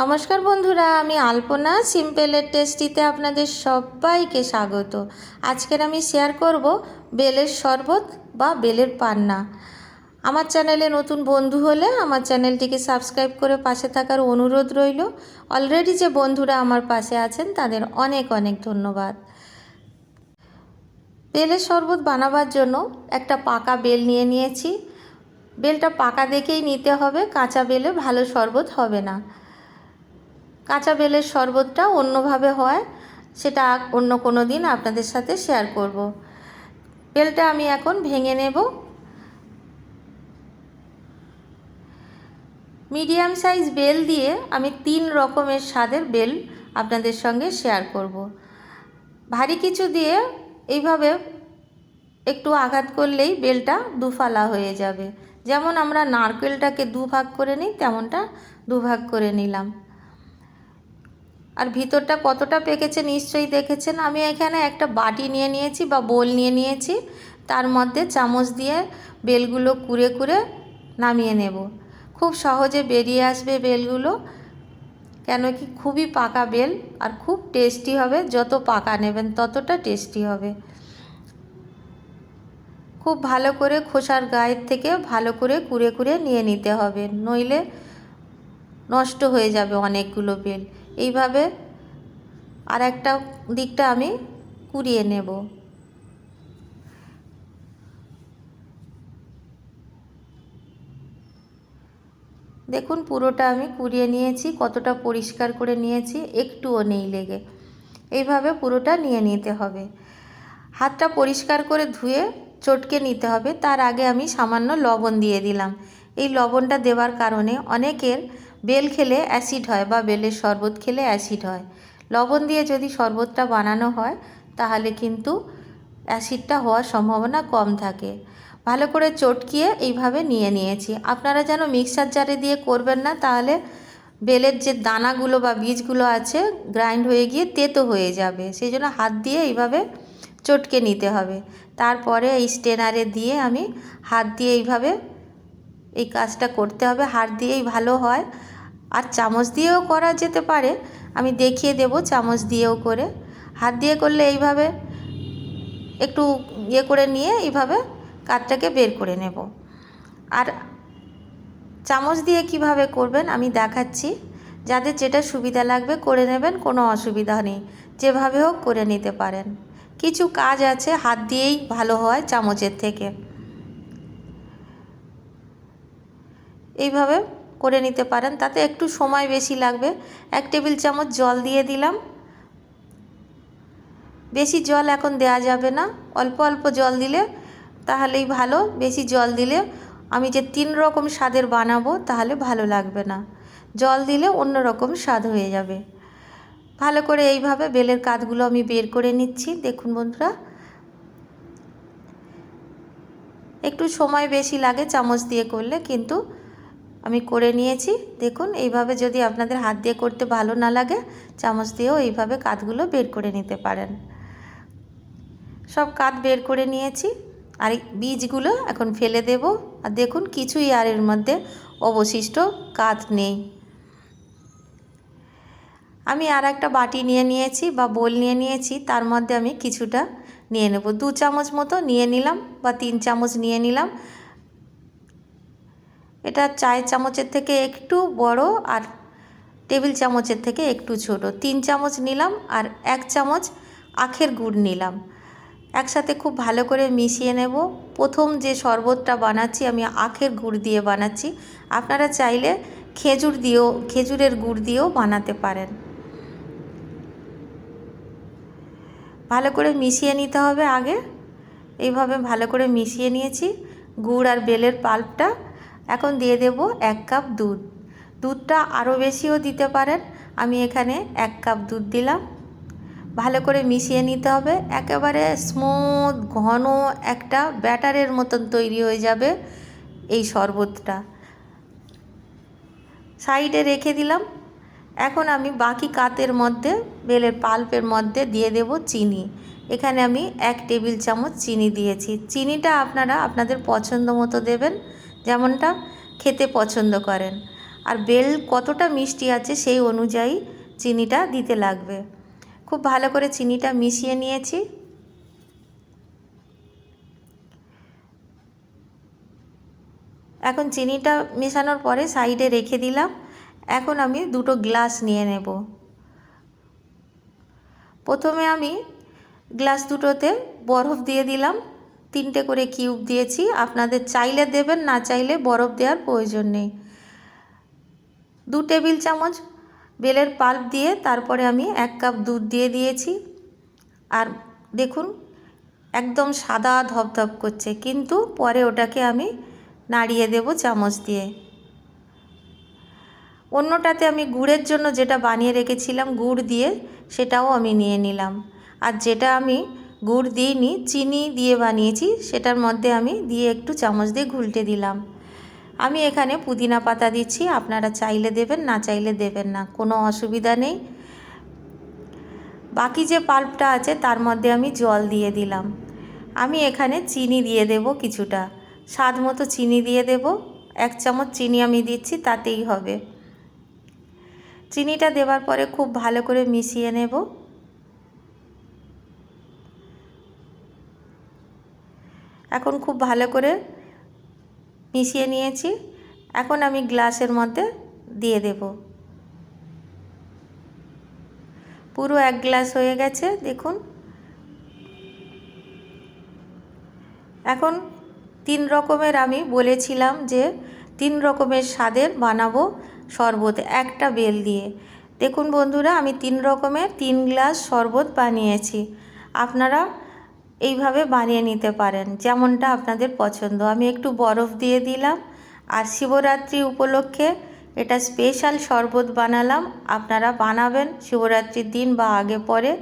নমস্কার বন্ধুরা, আমি আলপনা। সিম্পলের টেস্টিতে আপনাদের সবাইকে স্বাগত। আজকের আমি শেয়ার করব বেলের শরবত বা বেলের পান্না। আমার চ্যানেলে নতুন বন্ধু হলে আমার চ্যানেলটিকে সাবস্ক্রাইব করে পাশে থাকার অনুরোধ রইল। অলরেডি যে বন্ধুরা আমার পাশে আছেন, তাদের অনেক অনেক ধন্যবাদ। বেলের শরবত বানাবার জন্য একটা পাকা বেল নিয়ে নিয়েছি। বেলটা পাকা দেখেই নিতে হবে, কাঁচা বেলে ভালো শরবত হবে না। কাঁচা বেলের শরবতটা অন্যভাবে হয়, সেটা অন্য কোনো দিন আপনাদের সাথে শেয়ার করব। বেলটা আমি এখন ভেঙে নেব। মিডিয়াম সাইজ বেল দিয়ে আমি তিন রকমের স্বাদের বেল আপনাদের সঙ্গে শেয়ার করব। ভারী কিছু দিয়ে এইভাবে একটু আঘাত করলেই বেলটা দুফালা হয়ে যাবে। যেমন আমরা নারকেলটাকে দুভাগ করে নিই, তেমনটা দুভাগ করে নিলাম। আর ভিতরটা কতটা পেকেছে নিশ্চয়ই দেখেছেন? আমি এখানে একটা বাটি নিয়ে নিয়েছি বা বোল নিয়ে নিয়েছি। তার মধ্যে চামচ দিয়ে বেলগুলো কুড়ে কুড়ে নামিয়ে নেব। খুব সহজে বেরিয়ে আসবে বেলগুলো। কেন কি খুবই পাকা বেল আর খুব টেস্টি হবে। যত পাকা নেবেন ততটা টেস্টি হবে। খুব ভালো করে খোসার গায়ের থেকে ভালো করে কুড়ে কুড়ে নিয়ে নিতে হবে। নইলে নষ্ট হয়ে যাবে অনেকগুলো বেল। এইভাবে আর একটা দিকটা আমি কুড়িয়ে নেব। দেখুন, পুরোটা আমি কুড়িয়ে নিয়েছি, কতটা পরিষ্কার করে নিয়েছি, একটুও নেই লেগে। এইভাবে পুরোটা নিয়ে নিতে হবে। হাতটা পরিষ্কার করে ধুয়ে চটকে নিতে হবে। তার আগে আমি সামান্য লবণ দিয়ে দিলাম। এই লবণটা দেওয়ার কারণে অনেকের বেল খেলে অ্যাসিড হয় বা বেলের শরবত খেলে অ্যাসিড হয়। লবণ দিয়ে যদি শরবতটা বানানো হয়, তাহলে কিন্তু অ্যাসিডটা হওয়ার সম্ভাবনা কম থাকে। ভালো করে চটকিয়ে এইভাবে নিয়ে নিয়েছি। আপনারা যেন মিক্সার জারে দিয়ে করবেন না, তাহলে বেলের যে দানাগুলো বা বীজগুলো আছে, গ্রাইন্ড হয়ে গিয়ে তেতো হয়ে যাবে। সেই জন্য হাত দিয়ে এইভাবে চটকে নিতে হবে। তারপরে এই স্টেনারে দিয়ে আমি হাত দিয়ে এইভাবে এই কাজটা করতে হবে হাত দিয়েই ভালো হয়। আর চামচ দিয়েও করা যেতে পারে, আমি দেখিয়ে দেব চামচ দিয়েও করে। হাত দিয়ে করলে এইভাবে একটু ইয়ে করে নিয়ে এইভাবে কাঠটাকে বের করে নেব। আর চামচ দিয়ে কীভাবে করবেন আমি দেখাচ্ছি। যাদের যেটা সুবিধা লাগবে করে নেবেন, কোনো অসুবিধা নেই। যেভাবে হোক করে নিতে পারেন। কিছু কাজ আছে, হাত দিয়েই ভালো হয় চামচের থেকে। এইভাবে করে নিতে পারেন। তাতে একটু সময় বেশি লাগবে। এক টেবিল চামচ জল দিয়ে দিলাম। বেশি জল এখন দেয়া যাবে না। অল্প অল্প জল দিলে তাহলেই ভালো। বেশি জল দিলে আমি যে তিন রকম স্বাদের বানাবো তাহলে ভালো লাগবে না। জল দিলে অন্য রকম স্বাদ হয়ে যাবে। ভালো করে এইভাবে বেলের কাঠগুলো আমি বের করে নিচ্ছি। দেখুন বন্ধুরা। একটু সময় বেশি লাগে চামচ দিয়ে করলে, কিন্তু আমি করে নিয়েছি। দেখুন, এইভাবে যদি আপনাদের হাত দিয়ে করতে ভালো না লাগে, চামচ দিয়েও এইভাবে কাঠগুলো বের করে নিতে পারেন। সব কাঠ বের করে নিয়েছি। আর বীজগুলো এখন ফেলে দেব। আর দেখুন কিছুই আর এর মধ্যে অবশিষ্ট কাঠ নেই। আমি আর একটা বাটি নিয়ে নিয়েছি বা বোল নিয়ে নিয়েছি। তার মধ্যে আমি কিছুটা নিয়ে নেব। দু চামচ মতো নিয়ে নিলাম বা তিন চামচ নিয়ে নিলাম। এটা চায়ের চামচের থেকে একটু বড় আর টেবিল চামচের থেকে একটু ছোট। তিন চামচ নিলাম আর এক চামচ আখের গুড় নিলাম। একসাথে খুব ভালো করে মিশিয়ে নেব। প্রথম যে শরবতটা বানাচ্ছি, আমি আখের গুড় দিয়ে বানাচ্ছি। আপনারা চাইলে খেজুর দিয়েও, খেজুরের গুড় দিয়েও বানাতে পারেন। ভালো করে মিশিয়ে নিতে হবে আগে। এইভাবে ভালো করে মিশিয়ে নিয়েছি। গুড় আর বেলের পাল্পটা এখন দিয়ে দেব এক কাপ দুধ। দুধটা আরও বেশিও দিতে পারেন। আমি এখানে এক কাপ দুধ দিলাম। ভালো করে মিশিয়ে নিতে হবে। একেবারে স্মুথ ঘন একটা ব্যাটারের মতন তৈরি হয়ে যাবে এই শরবতটা। সাইডে রেখে দিলাম। এখন আমি বাকি কাতের মধ্যে, বেলের পাল্পের মধ্যে দিয়ে দেব চিনি। এখানে আমি এক টেবিল চামচ চিনি দিয়েছি। চিনিটা আপনারা আপনাদের পছন্দ মতো দেবেন। যেমনটা খেতে পছন্দ করেন। আর বেল কতটা মিষ্টি আছে সেই অনুযায়ী চিনিটা দিতে লাগবে। খুব ভালো করে চিনিটা মিশিয়ে নিয়েছি। এখন চিনিটা মেশানোর পরে সাইডে রেখে দিলাম। এখন আমি দুটো গ্লাস নিয়ে নেব। প্রথমে আমি গ্লাস দুটোতে বরফ দিয়ে দিলাম। তিনটে করে কিউব দিয়েছি। আপনাদের চাইলে দেবেন, না চাইলে বরফ দেওয়ার প্রয়োজন নেই। দু টেবিল চামচ বেলের পাল্প দিয়ে তারপরে আমি এক কাপ দুধ দিয়ে দিয়েছি। আর দেখুন, একদম সাদা ধপধপ করছে, কিন্তু পরে ওটাকে আমি নাড়িয়ে দেব চামচ দিয়ে। অন্যটাতে আমি গুড়ের জন্য যেটা বানিয়ে রেখেছিলাম, গুড় দিয়ে সেটাও আমি নিয়ে নিলাম। আর যেটা আমি গুড় দিইনি চিনি দিয়ে বানিয়েছি, সেটার মধ্যে আমি দিয়ে একটু চামচ দিয়ে ঘুলটে দিলাম। আমি এখানে পুদিনা পাতা দিচ্ছি, আপনারা চাইলে দেবেন, না চাইলে দেবেন না, কোনো অসুবিধা নেই। বাকি যে পাল্পটা আছে, তার মধ্যে আমি জল দিয়ে দিলাম। আমি এখানে চিনি দিয়ে দেব কিছুটা, স্বাদ মতো চিনি দিয়ে দেব, এক চামচ চিনি আমি দিচ্ছি, তাতেই হবে। চিনিটা দেওয়ার পরে খুব ভালো করে মিশিয়ে নেব। এখন খুব ভালো করে মিশিয়ে নিয়েছি। এখন আমি গ্লাসের মধ্যে দিয়ে দেব। পুরো এক গ্লাস হয়ে গেছে, দেখুন। এখন তিন রকমের আমি বলেছিলাম যে তিন রকমের স্বাদের বানাবো শরবত, একটা বেল দিয়ে। দেখুন বন্ধুরা, আমি তিন রকমের তিন গ্লাস শরবত বানিয়েছি। আপনারা এইভাবে বানিয়ে নিতে পারেন, যেমনটা আপনাদের পছন্দ। আমি একটু বরফ দিয়ে দিলাম। আর শিবরাত্রি উপলক্ষে এটা স্পেশাল শরবত বানালাম। আপনারা বানাবেন শিবরাত্রির দিন বা আগে পরে।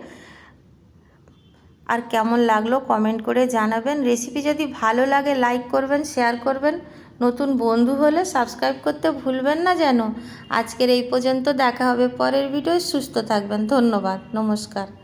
আর কেমন লাগল কমেন্ট করে জানাবেন। রেসিপি যদি ভালো লাগে, লাইক করবেন, শেয়ার করবেন। নতুন বন্ধু হলে সাবস্ক্রাইব করতে ভুলবেন না যেন। আজকের এই পর্যন্ত দেখা হবে পরের ভিডিও সুস্থ থাকবেন। ধন্যবাদ। নমস্কার।